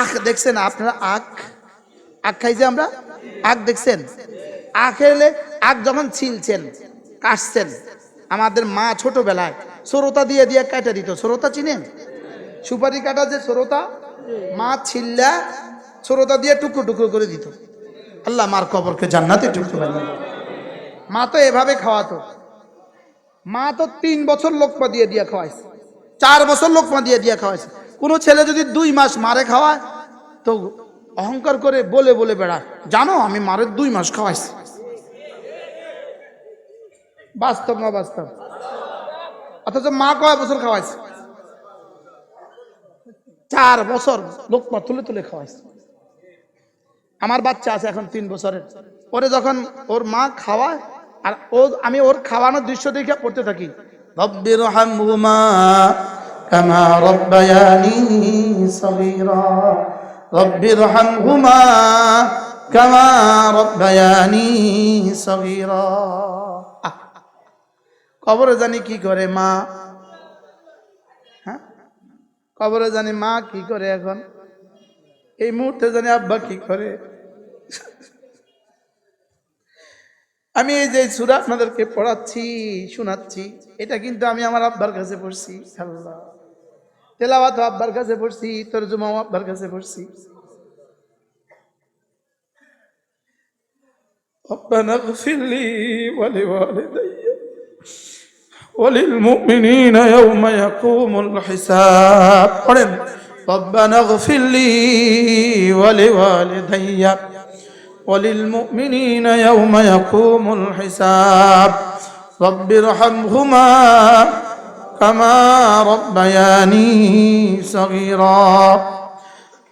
আখ দেখছেন আপনারা? আখ? আখ খাইছে আমরা? আখ দেখছেন? আখ এলে আখ যখন ছিলছেন, কাটছেন, আমাদের মা ছোটবেলায় সরোতা দিয়ে দিয়ে কাটা দিত। সরোতা চিনেন? সুপারি কাটা যে সরোতা, মা ছিল্লা, সরোতা দিয়ে টুকরো টুকরো করে দিত। আল্লাহ মার কবরকে জান্নাতে টুকরো বানিয়ে। মা তো এভাবে খাওয়াতো। মা তো তিন বছর লোকমা দিয়ে দিয়ে খাওয়াইছে। চার বছর লোকমা দিয়ে দিয়ে খাওয়াইছে। কোনো ছেলে যদি দুই মাস মারে খাওয়ায়, তো অহংকার করে বলে বলে বেড়ায় জানো, আমি মারে দুই মাস খাওয়াইছি। বাস্তব না বাস্তব? অথচ মা কয় বছর খাওয়াইছে? চার বছর লোকমা তুলে তুলে খাওয়াইছে। আমার বাচ্চা আছে এখন তিন বছরের। ওরে যখন ওর মা খাওয়ায়, আর ও, আমি ওর খাওয়ানোর দৃশ্য দেখে পড়তে থাকি। রব্বায়ানি সগীরা রব্বির হামহুমা কামা রব্বায়ানি সগীরা আহ, কবরে জানি কি করে মা? হ্যাঁ? কবরে জানি মা কি করে এখন? এই মুহূর্তে জানি আব্বা কি করে? আমি এই যে সুরা আপনাদেরকে পড়াচ্ছি শোনাচ্ছি এটা কিন্তু আমি আমার আব্বার কাছে পড়ছি আল্লাহ তেলাওয়াত আব্বার কাছে পড়ছি তরজুমাও আব্বার কাছে পড়ছি ربنا اغفر لي ولوالدي وللمؤمنين يوم يقوم الحساب قرن ربنا اغفر لي ولوالدي وللمؤمنين يوم يقوم الحساب رب ارحمهما كما ربياني صغيرا.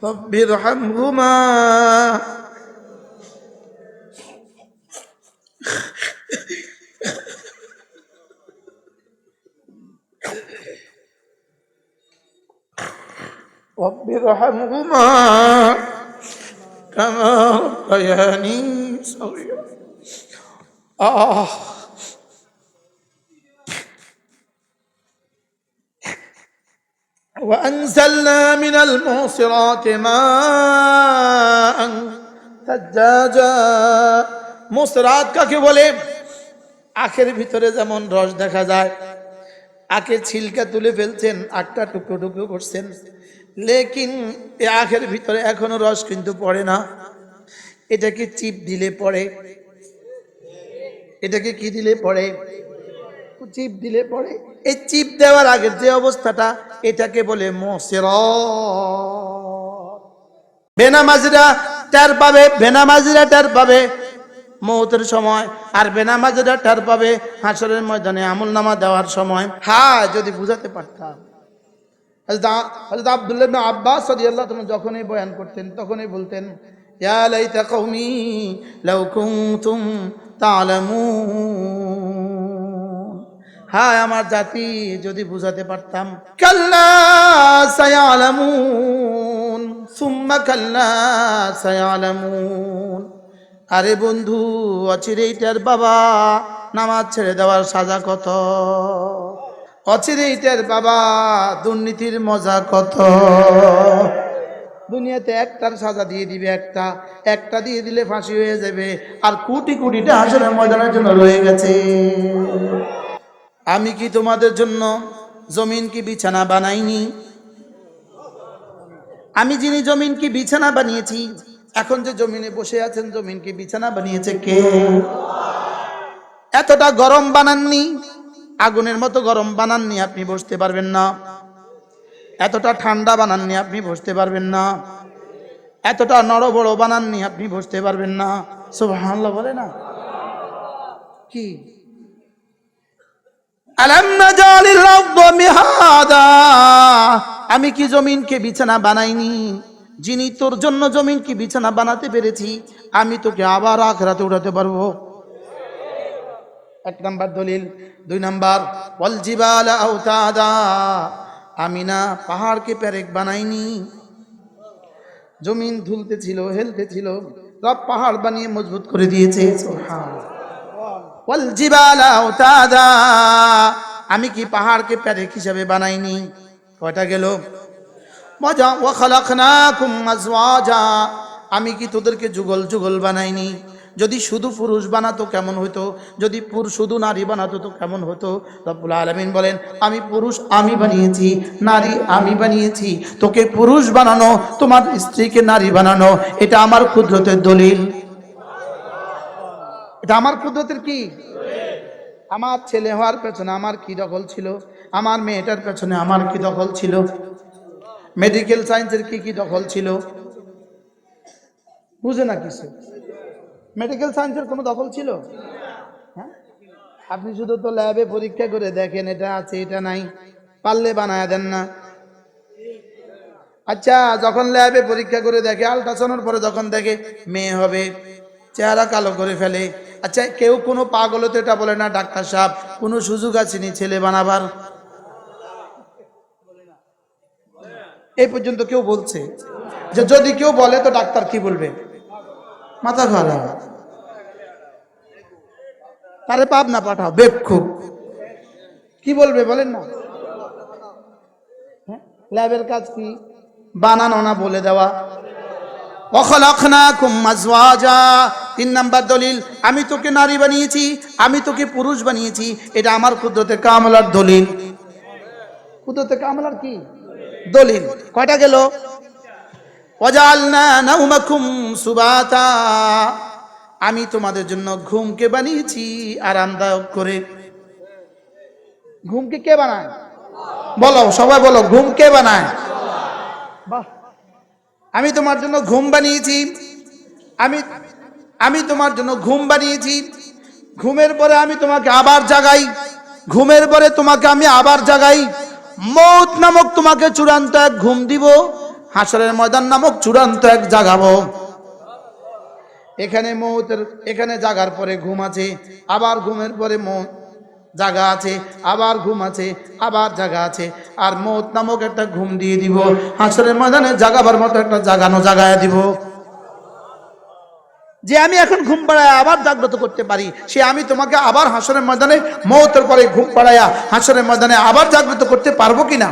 رب ارحمهما. رب ارحمهما. كما ربياني صغيرا. آه. وأنزلنا من المعصرات ماء ثجاجا মুসরাত কাকে বলে আখের ভিতরে যেমন রস দেখা যায় আখের ছিলকা তুলে ফেলছেন আখটা টুকরো টুকরো করছেন লেকিন এ আখের ভিতরে এখনো রস কিন্তু পড়ে না এটাকে চিপ দিলে পড়ে এটাকে কি দিলে পড়ে চিপ দিলে পড়ে এই চিপ দেওয়ার আগের যে অবস্থাটা, এটাকে বলে মোসের বেনামাজিরা টের পাবে, বেনামাজিরা টের পাবে মৌতের সময়, আর বেনামাজিরা টের পাবে হাসরের ময়দানে আমল নামা দেওয়ার সময়। হ্যাঁ যদি বুঝাতে পারতাম। হযরত আব্দুল্লাহ আব্বাস রাদিয়াল্লাহু তাআলা যখনই বয়ান করতেন, তখনই বলতেন, ইয়া লাইতা কওমি লাউ কুনতুম তা'লামুন। হায় আমার জাতি, যদি বুঝাতে পারতাম। সুম্মা আরে বন্ধু অচিরেইটার বাবা, নামাজ ছেড়ে দেওয়ার সাজা কত? অচিরেইটার বাবা, দুর্নীতির মজা কত? দুনিয়াতে একটার সাজা দিয়ে দিবে একটা একটা দিয়ে দিলে ফাঁসি হয়ে যাবে, আর কোটি কোটিটা আসলে ময়দানের জন্য রয়ে গেছে। আমি কি তোমাদের জন্য জমিন কি বিছানা বানাইনি? আমি যিনি জমিন কি বিছানা বানিয়েছি, এখন যে জমিনে বসে আছেন, জমিন কি বিছানা বানিয়েছে কে? এতটা গরম বানাননি, আগুনের মতো গরম বানাননি আপনি বসতে পারবেন না। এতটা ঠান্ডা বানাননি আপনি বসতে পারবেন না। এতটা নড় বড় বানাননি আপনি বসতে পারবেন না। সব সুবহানাল্লাহ বলে না? কি? আমি কি জমিনকে বিছানা বানাইনি? যিনি তোর জন্য জমিন কি বিছানা বানাতে পেরেছি, আমি তোকে আবার আখরাতে উঠাতে পারব। এক নাম্বার দলিল। দুই নাম্বার আমি না পাহাড়কে প্যারেক বানাইনি। জমিন ধুলতে ছিল, হেলতে ছিল, সব পাহাড় বানিয়ে মজবুত করে দিয়েছে। আমি কি পাহাড়কে প্যারেক হিসাবে বানাইনি? কয়টা গেল? মজা ও খালাকনাকুম আজওয়াজা আমি কি তোদেরকে যুগল যুগল বানাইনি? যদি শুধু পুরুষ বানাতো কেমন হতো যদি পুরুষ শুধু নারী বানাতো তো কেমন হতো রব্বুল আলমিন বলেন, আমি পুরুষ, আমি বানিয়েছি, নারী, আমি বানিয়েছি। তোকে পুরুষ বানানো, তোমার স্ত্রীকে নারী বানানো, এটা আমার ক্ষুদ্রতের দলিল। আমার কুদরতের কি? আমার ছেলে হওয়ার পেছনে আমার কি দখল ছিল? আমার মেয়েটার পেছনে আমার কি দখল ছিল? মেডিকেল সায়েন্সের কি কি দখল ছিল? বুঝে না কিছু? মেডিকেল সায়েন্সের কোনো দখল ছিল? হ্যাঁ? আপনি শুধু তো ল্যাবে পরীক্ষা করে দেখেন, এটা আছে, এটা নাই। পারলে বানায় দেন না। আচ্ছা যখন ল্যাবে পরীক্ষা করে দেখে আলট্রাসাউন্ডের পরে যখন দেখে, মেয়ে হবে। চেহারা কালো করে ফেলে। আচ্ছা কেউ কোনো পাগল তো এটা বলে না, ডাক্তার সাহেব, কোনো সুযোগ আসেনি ছেলে বানাবার? এই পর্যন্ত কেউ বলছে। যে যদি কেউ বলে, তো ডাক্তার কি বলবে? মাথা খারাপ তারে পাপ না পাঠাও বেক্ষু কি বলবে বলেন না? হ্যাঁ? ল্যাবের কাজ কি? বানানো না বলে দেওয়া। তিন নাম্বার দলিল, আমি তোকে নারী বানিয়েছি, আমি তোকে পুরুষ বানিয়েছি, এটা আমার কুদরতে কামলার দলিল। কুদরতে কামলার কি? দলিল। কয়টা গেল? আমি তোমাদের জন্য ঘুমকে বানিয়েছি, আরামদায়ক করে। ঘুমকে কে বানায়? বলো, সবাই বলো ঘুম কে বানায়। বাহ। আমি তোমার জন্য ঘুম বানিয়েছি। আমি আমি তোমার জন্য ঘুম বানিয়েছি। ঘুমের পরে আমি তোমাকে আবার জাগাই। ঘুমের পরে তোমাকে আমি আবার জাগাই। মৌত নামক তোমাকে চূড়ান্ত এক ঘুম দিব। হাসরের ময়দান নামক চূড়ান্ত এক জাগাবো। এখানে মৌতের, এখানে জাগার পরে ঘুম আছে। আবার ঘুমের পরে মৌত জাগা আছে, আবার ঘুম আছে, আবার জাগা আছে। আর মৌত নামক একটা ঘুম দিয়ে দিব। হাসরের ময়দানে জাগাবার মতো একটা জাগানো জাগায় দিব। যে আমি এখন ঘুম পাড়ায় আবার জাগ্রত করতে পারি, সে আমি তোমাকে আবার হাসরের ময়দানে মৌতের পরে ঘুম পাড়াইয়া হাসরের ময়দানে আবার জাগ্রত করতে পারব কিনা?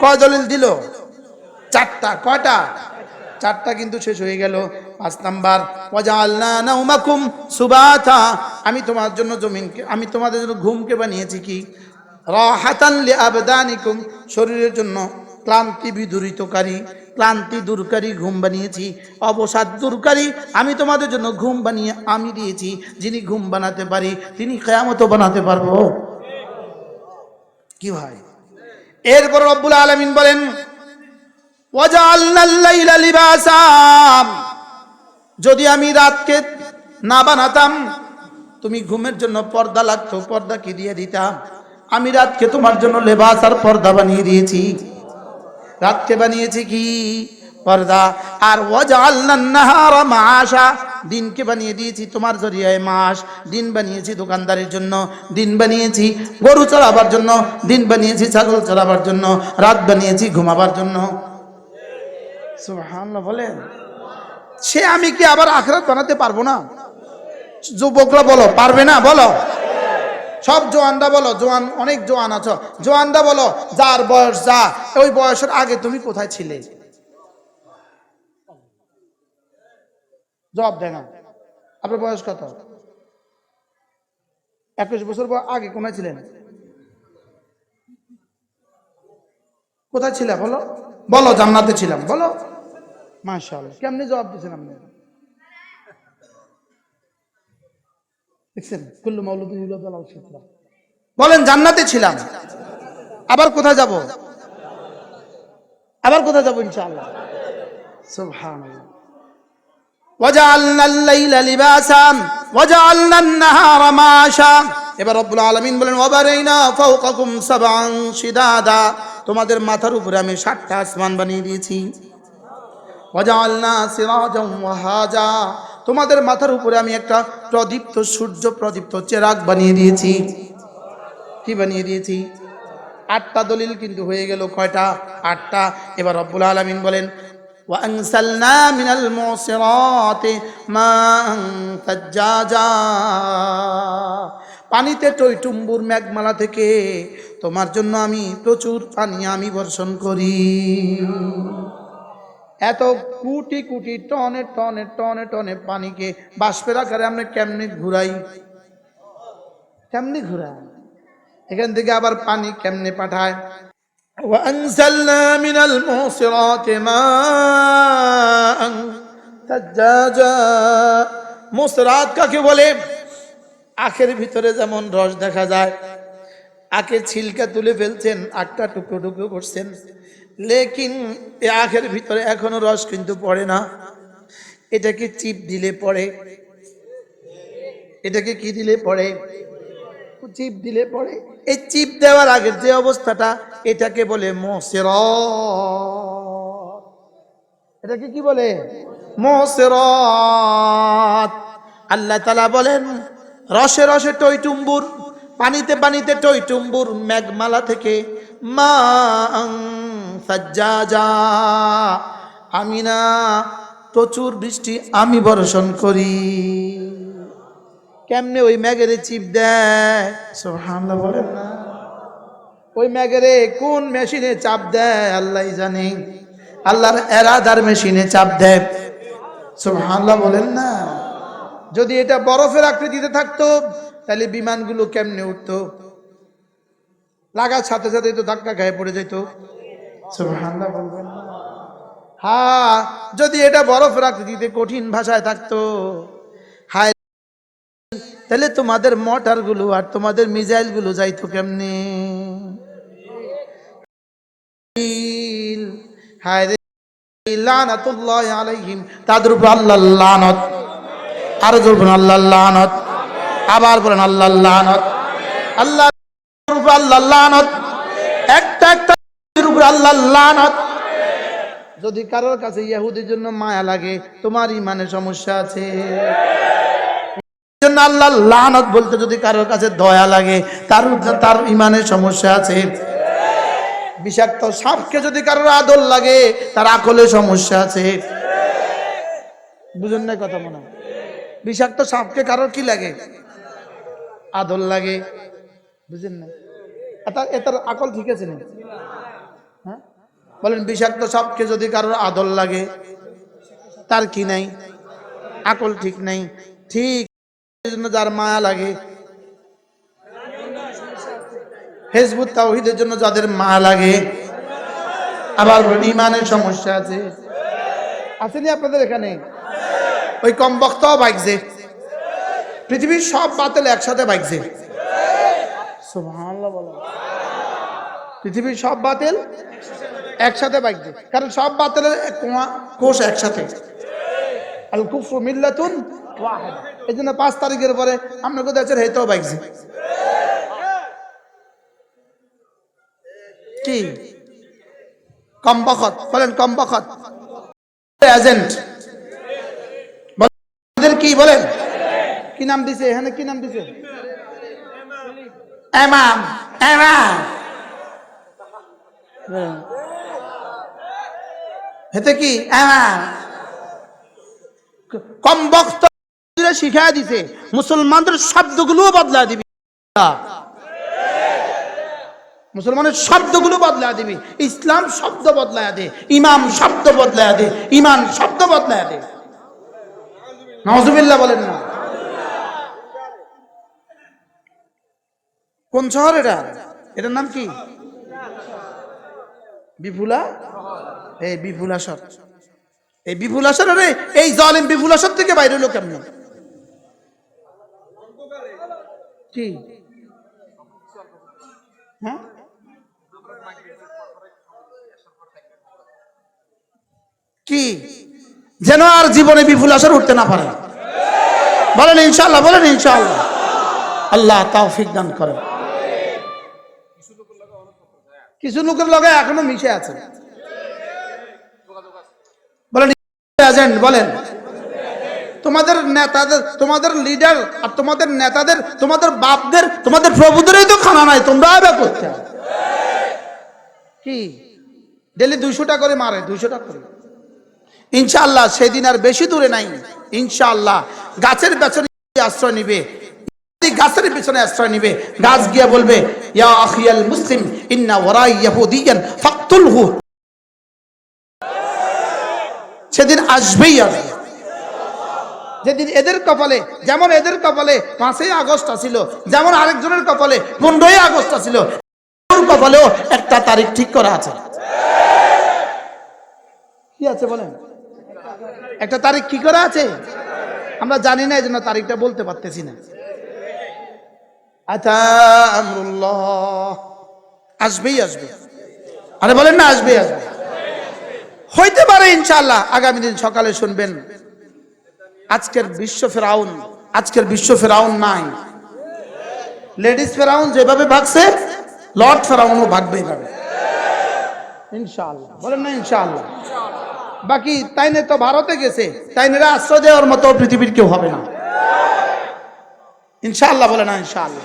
কয় দলিল দিল? চারটা, কয়টা? চারটা কিন্তু শেষ হয়ে গেল। পাঁচ নাম্বার, ওয়াজআলনা নাওমাকুম সুবাতা। আমি তোমার জন্য জমিনকে, আমি তোমাদের জন্য ঘুমকে বানিয়েছি কি? রাহাতান লিআবদানিকুম। শরীরের জন্য ক্লান্তি বিদূরিতকারী, ক্লান্তি দূরকারী ঘুম বানিয়েছি। অবসাদ দূরকারী, আমি তোমাদের জন্য ঘুম বানিয়ে আমি দিয়েছি। যিনি ঘুম বানাতে পারি, তিনি কেয়ামতও বানাতে পারব। কি ভাই? এরপর রব্বুল আলামিন বলেন যদি আমি রাতকে না বানাতাম, তুমি ঘুমের জন্য পর্দা লাগতো, পর্দা কি দিয়ে দিতাম? আমি রাতকে তোমার জন্য লেবাস আর পর্দা বানিয়ে দিয়েছি। রাতকে বানিয়েছি কি? পর্দা। আর নাহারা মাআশা, দিনকে বানিয়ে দিয়েছি তোমার জরিয়ায় মাস। দিন বানিয়েছি দোকানদারের জন্য, দিন বানিয়েছি গরু চড়াবার জন্য, দিন বানিয়েছি ছাগল চড়াবার জন্য, রাত বানিয়েছি ঘুমাবার জন্য। বলেন। সে আমি কি আবার আখরাত বানাতে পারব না? যুবকরা বলো, পারবে না, বলো। সব জোয়ানরা বলো, জোয়ান, অনেক জোয়ান আছো। জোয়ানরা বলো, যার বয়স যা, ওই বয়সের আগে তুমি কোথায় ছিলে? জবাব দেয় না। আপনার বয়স কত? একুশ বছর আগে কোথায় ছিলেন? কোথায় ছিলে, বলো? বলো, জান্নাতে ছিলাম, বলো। মাশাআল্লাহ কেমনি জবাব দিচ্ছেন আপনি দেখছেন কুল্লু মাউলুদ ইউলাদু আলাল ফিতরা বলেন জান্নাতে ছিলাম আবার কোথায় যাব আবার কোথায় যাব ইনশাআল্লাহ সুবহানাল্লাহ وجعلنا الليل لباسا وجعلنا النهار معاشا এবার রব্বুল আলামিন বলেন ওয়াবারাইনা ফাওকাকুম সাবআন শিদাদা তোমাদের মাথার উপরে আমি সাতটা আসমান বানিয়ে দিয়েছি ওয়াজআলনা সিরাজাম ওয়াহাজা তোমাদের মাথার উপরে আমি একটা প্রদীপ্ত সূর্য প্রদীপ্ত চেরাগ বানিয়ে দিয়েছি কি বানিয়ে দিয়েছি আটটা দলিল কিন্তু হয়ে গেল কয়টা আটটা এবার রব্বুল আলামিন বলেন وأنزلنا من المعصرات ماء ثجاجا পানিতে টইটুম্বুর মেঘমালা থেকে তোমার জন্য আমি প্রচুর পানি আমি বর্ষণ করি এত কোটি কোটি টনে টনে টনে টনে পানিকে বাষ্পের আকারে আমরা কেমনি ঘুরাই কেমনি ঘুরাই এখান থেকে আবার পানি কেমনে পাঠায় وأنزلنا من المعصرات ماء ثجاجا মুসরাত কাকে বলে আখের ভিতরে যেমন রস দেখা যায় আখের ছিলকা তুলে ফেলছেন আটটা টুকরো টুকরো করছেন লেকিন আখের ভিতরে এখনও রস কিন্তু পড়ে না। এটাকে চিপ দিলে পড়ে। এটাকে কি দিলে পড়ে? চিপ দিলে পড়ে। এই চিপ দেওয়ার আগের যে অবস্থাটা, এটাকে বলে মোসের এটাকে কি বলে? মোসেরত। আল্লাহ তালা বলেন, রসে রসে টইটুম্বুর পানিতে পানিতে টইটুম্বুর মেঘমালা থেকে মা আমি না প্রচুর বৃষ্টি আমি বর্ষণ করি। কেমনে ওই ম্যাগেরে চিপ দেয়? সুবহানাল্লাহ বলেন না। ওই ম্যাগেরে কোন মেশিনে চাপ দেয়? আল্লাহ জানে। আল্লাহর এরাদার মেশিনে চাপ দেয়। সব হামলা বলেন না। যদি এটা বরফের আকৃতিতে থাকতো, তাহলে বিমানগুলো কেমনে উঠতো? লাগার সাথে সাথে তো ধাক্কা খেয়ে পড়ে যেত। হ্যাঁ যদি এটা বরফের আকৃতিতে কঠিন ভাষায় থাকতো তাহলে তোমাদের মোটরগুলো আর তোমাদের মিজাইলগুলো যাইতো কেমনে? তাদের উপর আল্লাহর লানত। আর জোর আবার বলেন, আল্লাহর আল্লাহ একটা একটা উপর আল্লাহর লানত। যদি কারোর কাছে ইহুদির জন্য মায়া লাগে তোমার ইমানে সমস্যা আছে। জন্য আল্লাহ লানত বলতে যদি কারোর কাছে দয়া লাগে তার তার সমস্যা আছে। বিষাক্ত সাপকে যদি কারোর আদর লাগে তার আকলে সমস্যা আছে। বুঝুন না কথা মনে বিষাক্ত সাপকে কারোর কি লাগে? আদর লাগে। বুঝেন না? এটা এটার আকল ঠিক আছে না বলেন, বিষাক্ত সাপকে যদি কারোর আদর লাগে, তার কি নাই? আকল ঠিক নাই। ঠিক যার মায়া লাগে, হেজবুত তাওহিদের জন্য যাদের মা লাগে, আবার ইমানের সমস্যা আছে। আসেনি আপনাদের এখানে? ওই কম বক্তাও বাইকছে পৃথিবীর সব বাতিল একসাথে বাইকছে পৃথিবীর সব বাতিল একসাথে বাইকছে কারণ সব বাতিলের কোষ একসাথে। এই জন্য পাঁচ তারিখের পরে আমরা কোথায় আছেন? হেতেও বাইকছে কি? কমবখত। বলেন কমবখত। এজেন্ট। কি? বলেন। কি নাম দিছে? এখানে কি নাম দিছে? এমাম। এমাম। হেতে কি? এমাম কম বক্ত শিখাই দিছে, মুসলমানদের শব্দগুলো বদলা দিবি। মুসলমানের শব্দগুলো বদলা দিবি। ইসলাম শব্দ বদলায় দে, ইমাম শব্দ বদলায় দে, ইমান শব্দ বদলায় দে। নজুবিল্লাহ বলেন না। কোন শহর এটা? এটার নাম কি? বিপুলা? এই বিপুলাসর এই বিপুলাসর রে এই জলিম বিপুলাসর থেকে বাইরে হলো কেমন? কি? হ্যাঁ? কি? যেন আর জীবনে বিপুল আসর উঠতে না পারে। বলেন ইনশাল্লাহ বলেন ইনশাল্লাহ আল্লাহ তৌফিক দান করেন। কিছু লোকের লগে এখনও মিশে আছে বলেন এজেন্ট বলেন। তোমাদের নেতাদের, তোমাদের লিডার আর তোমাদের নেতাদের, তোমাদের বাপদের, তোমাদের প্রভুদেরই তো খানা নাই তোমরা আবে করতে কি? ডেলি করে মারে করে। ইনশাআল্লাহ সেদিন আর বেশি দূরে নাই। ইনশাআল্লাহ গাছের পেছনে আশ্রয় নিবে। গাছের পেছনে আশ্রয় নিবে। গাছ গিয়া বলবে, ইয়া আখিয়াল মুসলিম, ইন্না ওয়ারাই ইয়াহুদিয়ান সেদিন আসবেই আসবে যেদিন এদের কপালে, যেমন এদের কপালে পাঁচই আগস্ট ছিল যেমন আরেকজনের কপালে পনেরোই আগস্ট ওর কপালেও একটা তারিখ ঠিক করা আছে। কি আছে বলেন? একটা তারিখ কি করা আছে? আমরা জানি না এই জন্য তারিখটা বলতে পারতেছি না। আচ্ছা আসবেই আসবে। আরে বলেন না, আসবেই আসবে। হইতে পারে ইনশাআল্লাহ, আগামী দিন সকালে শুনবেন। আজকের বিশ্ব ফেরাউন, আজকের বিশ্ব ফেরাউন নাই। লেডিস ফেরাউন যেভাবে ভাগছে, লর্ড ফেরাউনও ভাগবে এভাবে। ইনশাআল্লাহ, বলেন না ইনশাআল্লাহ। বাকি তাইনে তো ভারতে গেছে, তাইনেরা আশ্রয় দেওয়ার মতো পৃথিবীর কেউ হবে না। ইনশাআল্লাহ বলে না ইনশাআল্লাহ।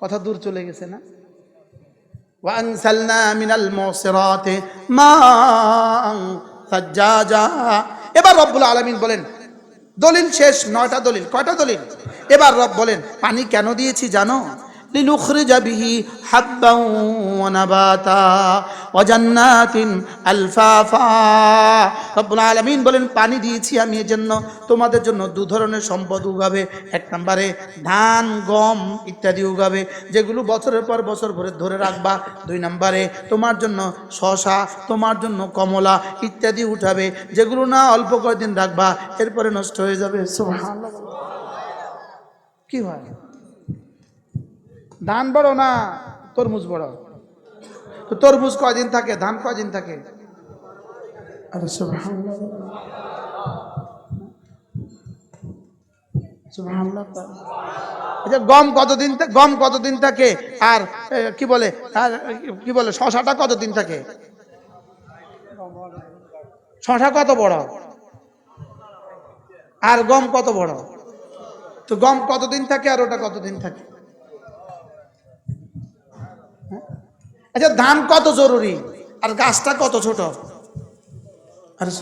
কথা দূর চলে গেছে না? وأنزلنا من المعصرات ماء ثجاجا এবার রব্বুল আলামিন বলেন দলিল শেষ নয়টা দলিল কয়টা দলিল এবার রব বলেন পানি কেন দিয়েছি জানো হাব্বান ওয়া নাবাতা ওয়া জান্নাতিন আলফাফা রব্বুল আলামিন বলেন, পানি দিয়েছি আমি এজন্য। তোমাদের জন্য দু ধরনের সম্পদ উগাবে। এক নম্বরে ধান, গম ইত্যাদি উগাবে, যেগুলো বছরের পর বছর ভরে ধরে রাখবা। দুই নম্বরে তোমার জন্য শশা, তোমার জন্য কমলা ইত্যাদি উঠাবে, যেগুলো না অল্প কয়েকদিন রাখবা, এরপরে নষ্ট হয়ে যাবে। কি হয়? ধান বড় না তরমুজ বড়? তো তরমুজ কয়দিন থাকে ধান কয়দিন থাকে। আচ্ছা গম কতদিন গম কতদিন থাকে? আর কি বলে আর কি বলে শশাটা কতদিন থাকে? শশা কত বড়? আর গম কত বড়? তো গম কতদিন থাকে আর ওটা কতদিন থাকে? আচ্ছা ধান কত জরুরি? আর গাছটা কত ছোট? আরে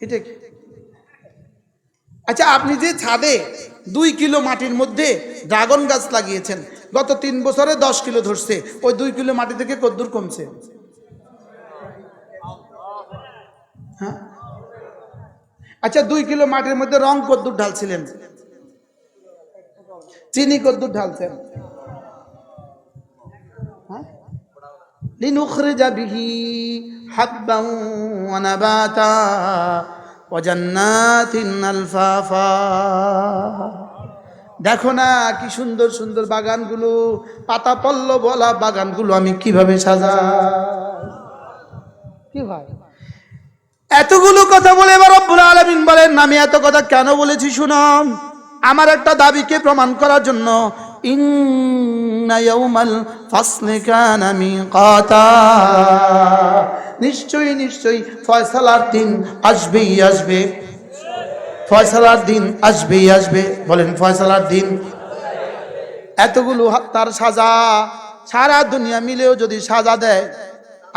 এটা কি? আচ্ছা আপনি যে ছাদে দুই কিলো মাটির মধ্যে ড্রাগন গাছ লাগিয়েছেন, গত তিন বছরে দশ কিলো ধরছে, ওই দুই কিলো মাটি থেকে কদ্দূর কমছে। হ্যাঁ? আচ্ছা দুই কিলো মাটির মধ্যে রং কদ্দূর ঢালছিলেন। চিনি কদ্দূর ঢালছেন হ্যাঁ? لنخرج به حبا ونباتا وجنات الفافا দেখো না কি সুন্দর সুন্দর বাগানগুলো পাতা পল্ল বলা বাগানগুলো আমি কিভাবে সাজাই কি ভাই এতগুলো কথা বলে এবার রব্বুল আলামিন বলেন আমি এত কথা কেন বলেছি শুনুন আমার একটা দাবিকে প্রমাণ করার জন্য নিশ্চয়ই নিশ্চয়ই ফয়সালার দিন আসবেই আসবে। ফয়সালার দিন আসবেই আসবে। বলেন, ফয়সালার দিন। এতগুলো তার সাজা, সারা দুনিয়া মিলেও যদি সাজা দেয়,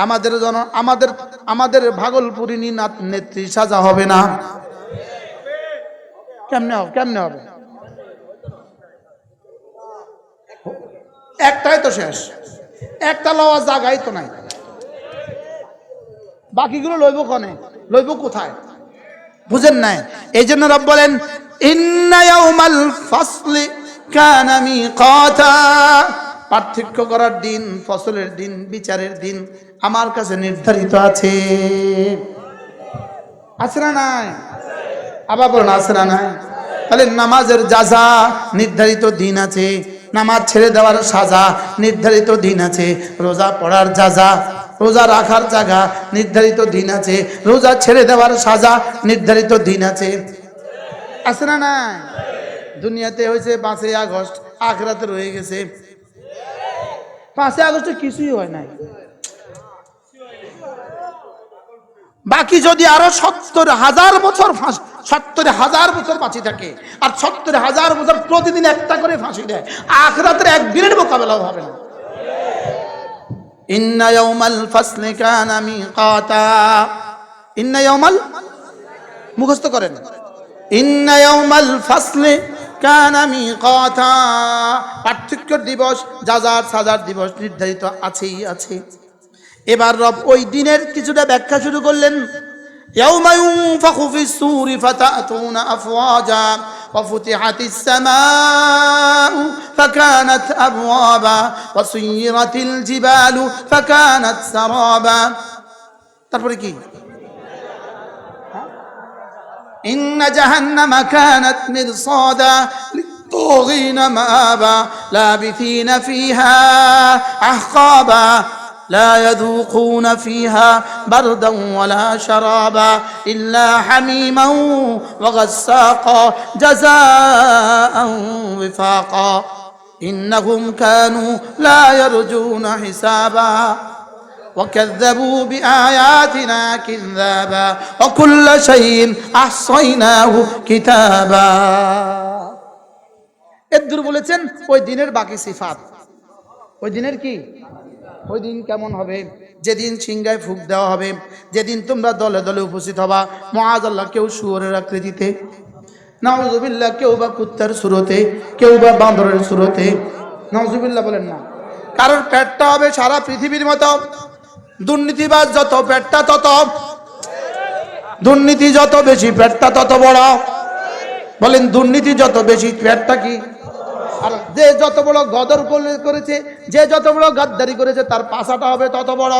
আমাদের জন, আমাদের আমাদের ভাগলপুরিনী নাত, নেত্রী সাজা হবে না। কেমনে হবে কেমনে হবে? একটাই তো শেষ। একটা লওয়া জায়গায় তো নাই। বাকিগুলো লইব কনে? লইব কোথায়? বুঝেন নাই। এই জন্য রব বলেন, ইন্না ইয়াউমাল ফাসলি কানা মিকাতা। পার্থক্য করার দিন, ফসলের দিন, বিচারের দিন আমার কাছে নির্ধারিত আছে। আছে না নাই? আবার বলুন, আছে না নাই? তাহলে নামাজের যা যা নির্ধারিত দিন আছে। নামাজ ছেড়ে দেওয়ার সাজা, নির্ধারিত দিন আছে, রোজা পড়ার যাজা, রোজা রাখার জায়গা নির্ধারিত দিন আছে, রোজা ছেড়ে দেওয়ার সাজা, নির্ধারিত দিন আছে। আছে না নাই? দুনিয়াতে হয়েছে পাঁচই আগস্ট আখরাতে রয়ে গেছে। পাঁচই আগস্টে কিছুই হয় নাই। বাকি যদি আরও সত্তর হাজার বছর ফাঁস সত্তর হাজার বছর বাঁচি থাকে আর সত্তর হাজার বছর প্রতিদিন একটা করে ফাঁসি দেয়। আখরাতের এক দিনের মোকাবেলাও হবে না। ইন্না ইয়াউমাল ফাসলি কানা মিকাতা। ইন্না ইয়াউমাল মুখস্থ করেন। ইন্না ইয়াউমাল ফাসলে কানা মিকাতা। পার্থক্য দিবস যাজার সাজার দিবস নির্ধারিত আছেই আছে। এবার রব ওই দিনের কিছুটা ব্যাখ্যা শুরু করলেন। يوم ينفخ في السور فتأتون أفواجا وفتحت السماء فكانت أبوابا وسيرت الجبال فكانت سرابا তারপরে কি إن جهنم كانت مرصادا للطاغين مآبا لابثين فيها أحقابا لا يذوقون فيها بردا ولا شرابا إلا حميما وغساقا جزاء وفاقا إنهم كانوا لا يرجون حسابا وكذبوا بآياتنا كذابا وكل شيء أحصيناه كتابا এদ্দুর বলেছেন ওই দিনের বাকি সিফাত ওই দিনের কি ওই দিন কেমন হবে? যেদিন সিংগায় ফুক দেওয়া হবে, যেদিন তোমরা দলে দলে উপস্থিত হবা মহাজ আল্লাহ কেউ শুয়োরের আকৃতিতে। নাউজুবিল্লাহ কেউ বা কুত্তার সুরতে, কেউ বা বান্দরের সুরতে। নাউজুবিল্লাহ বলেন না। কারণ পেটটা হবে সারা পৃথিবীর মতো। দুর্নীতিবাজ যত পেটটা তত। দুর্নীতি যত বেশি, পেটটা তত বড়। বলেন, দুর্নীতি যত বেশি, পেটটা কি? আর যে যত বড় গদর করে- করেছে, যে যত বড় গাদ্দারি করেছে, তার পাশাটা হবে তত বড়।